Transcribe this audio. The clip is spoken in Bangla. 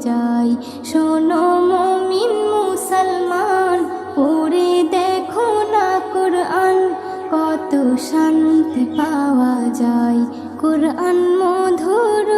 যায় শোনো মমিন মুসলমান পড়ে দেখো না কোরআন কত শান্তি পাওয়া যায়। কোরআন মধুর